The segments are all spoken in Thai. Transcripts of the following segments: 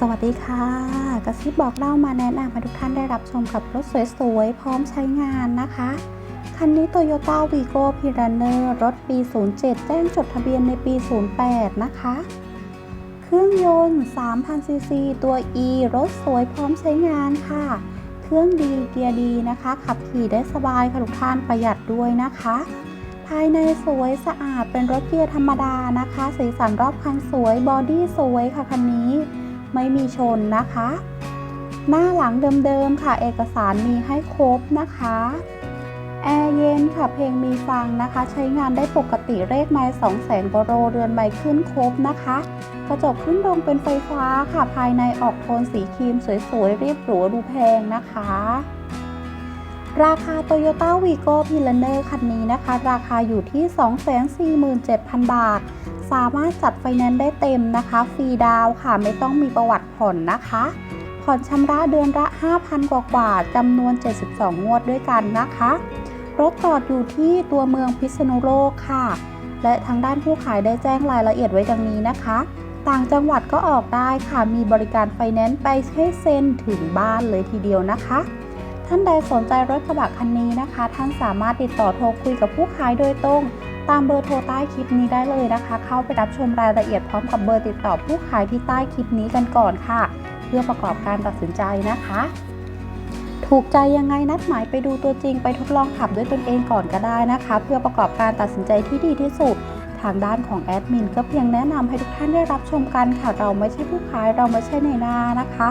สวัสดีค่ะ กระซิบบอกเล่ามาแนะนำให้ทุกท่านได้รับชมกับรถสวยๆ พร้อมใช้งานนะคะ คันนี้ Toyota Vigo p i r a n e r รถปี 07 แจ้งจดทะเบียนในปี 08 นะคะ เครื่องยนต์ 3,000 ซีซี ตัว E รถสวยพร้อมใช้งานค่ะ เครื่องดีเกียร์ดีนะคะ ขับขี่ได้สบายค่ะทุกท่านประหยัดด้วยนะคะ ภายในสวยสะอาดเป็นรถเกียร์ธรรมดานะคะ สีสันรอบคันสวย บอดี้สวยค่ะคันนี้ ไม่มีชนนะคะ หน้าหลังเดิมๆค่ะ เอกสารมีให้ครบนะคะแอร์เย็นค่ะเพลงมีฟังนะคะ ใช้งานได้ปกติเลขไม้2แสนกโลเรือนใหม่ขึ้นครบนะคะ กระจกขึ้นลงเป็นไฟฟ้าค่ะ ภายในออกโทนสีครีมสวยๆ เรียบหรูดูแพงนะคะ ราคา Toyota Vigo p i l a n e r คันนี้นะคะ ราคาอยู่ที่ 247,000 บาท สามารถจัดไฟแนนซ์ได้เต็มนะคะ ฟรีดาวค่ะ ไม่ต้องมีประวัติผ่อนนะคะ ผ่อนชำระเดือนละ 5,000 กว่ากว่าๆจำนวน 72 งวดด้วยกันนะคะ รถจอดอยู่ที่ตัวเมืองพิษณุโลกค่ะ และทางด้านผู้ขายได้แจ้งรายละเอียดไว้ดังนี้นะคะ ต่างจังหวัดก็ออกได้ค่ะ มีบริการไฟแนนซ์ไปให้เซ็นถึงบ้านเลยทีเดียวนะคะท่านใดสนใจรถกระบะคันนี้นะคะ ท่านสามารถติดต่อโทรคุยกับผู้ขายโดยตรง ตามเบอร์โทรใต้คลิปนี้ได้เลยนะคะ เข้าไปรับชมรายละเอียดพร้อมกับเบอร์ติดต่อผู้ขายที่ใต้คลิปนี้กันก่อนค่ะ เพื่อประกอบการตัดสินใจนะคะ ถูกใจยังไงนัดหมายไปดูตัวจริงไปทดลองขับด้วยตนเองก่อนก็ได้นะคะ เพื่อประกอบการตัดสินใจที่ดีที่สุดทางด้านของแอดมินก็เพียงแนะนำให้ทุกท่านได้รับชมกันค่ะ เราไม่ใช่ผู้ขายเราไม่ใช่ในหน้านะคะ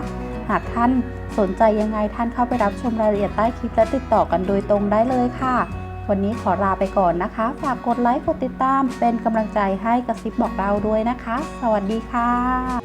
หากท่านสนใจยังไงท่านเข้าไปรับชมรายละเอียดใต้คลิปและติดต่อกันโดยตรงได้เลยค่ะ วันนี้ขอลาไปก่อนนะคะ ฝากกดไลค์กดติดตามเป็นกำลังใจให้กระซิบบอกเราด้วยนะคะ สวัสดีค่ะ